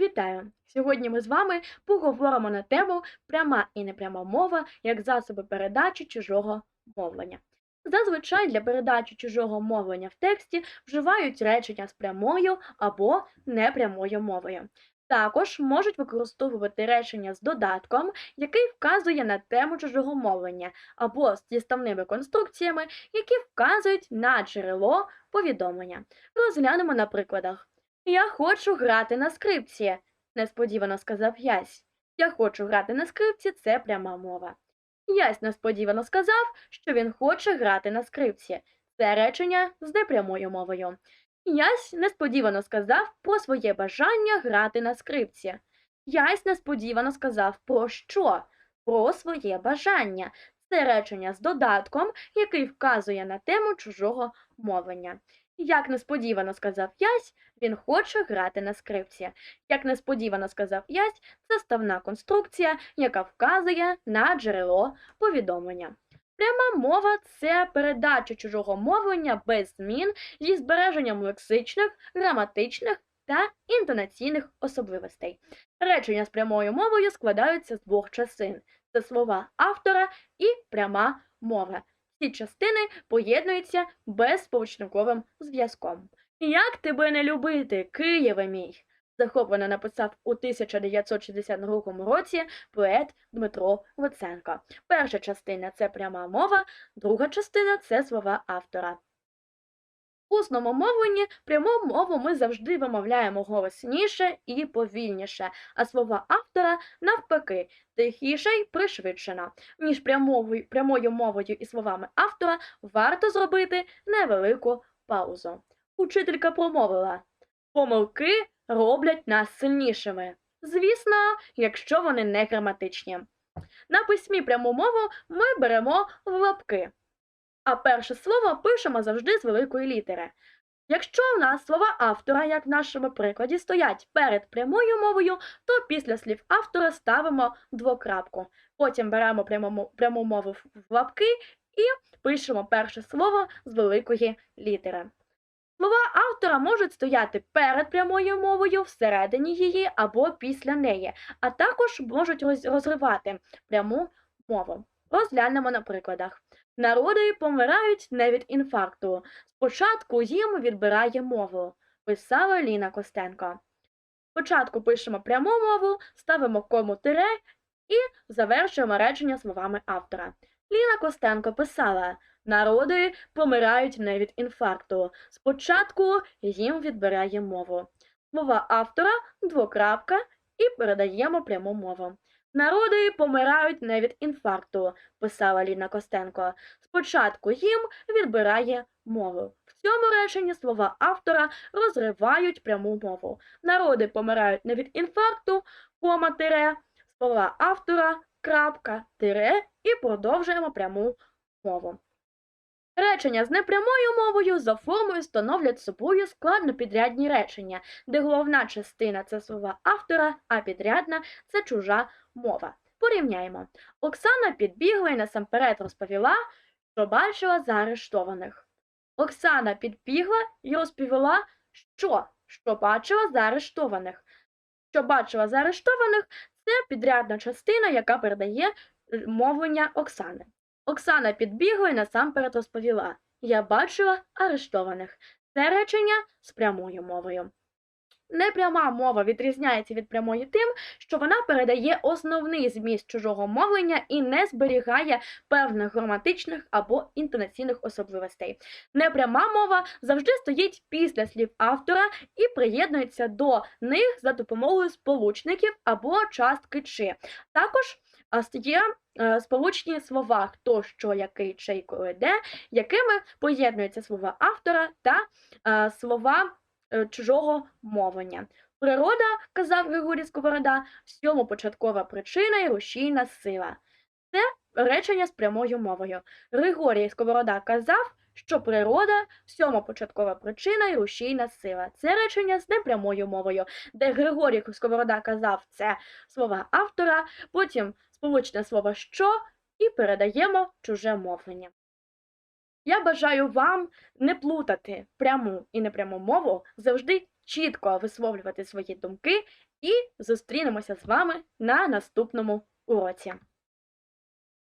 Вітаю! Сьогодні ми з вами поговоримо на тему пряма і непряма мова як засоби передачі чужого мовлення. Зазвичай для передачі чужого мовлення в тексті вживають речення з прямою або непрямою мовою. Також можуть використовувати речення з додатком, який вказує на тему чужого мовлення, або з діставними конструкціями, які вказують на джерело повідомлення. Розглянемо на прикладах. Я хочу грати на скрипці, несподівано сказав Ясь. Я хочу грати на скрипці це пряма мова. Ясь несподівано сказав, що він хоче грати на скрипці. Це речення з непрямою мовою. Ясь несподівано сказав про своє бажання грати на скрипці. Ясь несподівано сказав про що? Про своє бажання. Це речення з додатком, який вказує на тему чужого мовлення. Як несподівано сказав Ясь, він хоче грати на скрипці. Як несподівано сказав Ясь, це ставна конструкція, яка вказує на джерело повідомлення. Пряма мова це передача чужого мовлення без змін зі збереженням лексичних, граматичних та інтонаційних особливостей. Речення з прямою мовою складаються з двох частин: це слова автора і пряма мова. Ці частини поєднуються безсполучниковим зв'язком. Як тебе не любити, Києве мій? захоплено написав у 1962 році поет Дмитро Луценко. Перша частина це пряма мова, друга частина це слова автора. Усному мовленні пряму мову ми завжди вимовляємо голосніше і повільніше, а слова автора навпаки тихіше й пришвидшено. Між прямовою, прямою мовою і словами автора варто зробити невелику паузу. Учителька промовила помилки роблять нас сильнішими. Звісно, якщо вони не граматичні. На письмі пряму мову ми беремо в лапки, а перше слово пишемо завжди з великої літери. Якщо в нас слова автора, як в нашому прикладі, стоять перед прямою мовою, то після слів автора ставимо двокрапку. Потім беремо пряму, пряму мову в лапки і пишемо перше слово з великої літери. Слова автора можуть стояти перед прямою мовою, всередині її або після неї, а також можуть розривати пряму мову. Розглянемо на прикладах. Народи помирають не від інфаркту. Спочатку їм відбирає мову, писала Ліна Костенко. Спочатку пишемо пряму мову, ставимо кому тире і завершуємо речення словами автора. Ліна Костенко писала: Народи помирають не від інфаркту. Спочатку їм відбирає мову. Слова автора двокрапка і передаємо пряму мову. Народи помирають не від інфаркту, писала Ліна Костенко. Спочатку їм відбирає мову. В цьому реченні слова автора розривають пряму мову. Народи помирають не від інфаркту, кома тире, слова автора, крапка, тире і продовжуємо пряму мову. Речення з непрямою мовою за формою становлять собою складнопідрядні речення, де головна частина це слова автора, а підрядна це чужа мова. Порівняємо. Оксана підбігла і насамперед розповіла, що бачила заарештованих. Оксана підбігла і розповіла, що, що бачила заарештованих. Що бачила заарештованих це підрядна частина, яка передає е, мовлення Оксани. Оксана підбігла і насамперед розповіла Я бачила арештованих. Це речення з прямою мовою. Непряма мова відрізняється від прямої тим, що вона передає основний зміст чужого мовлення і не зберігає певних граматичних або інтонаційних особливостей. Непряма мова завжди стоїть після слів автора і приєднується до них за допомогою сполучників або частки чи. Також є е, сполучні слова хто, що, який, чий, коли, де, якими поєднуються слова автора та е, слова чужого мовлення. Природа, казав Григорій Сковорода, всьому початкова причина і рушійна сила. Це речення з прямою мовою. Григорій Сковорода казав, що природа всьому початкова причина і рушійна сила. Це речення з непрямою мовою, де Григорій Сковорода казав це слова автора, потім сполучне слово що і передаємо чуже мовлення. Я бажаю вам не плутати пряму і непряму мову, завжди чітко висловлювати свої думки і зустрінемося з вами на наступному уроці.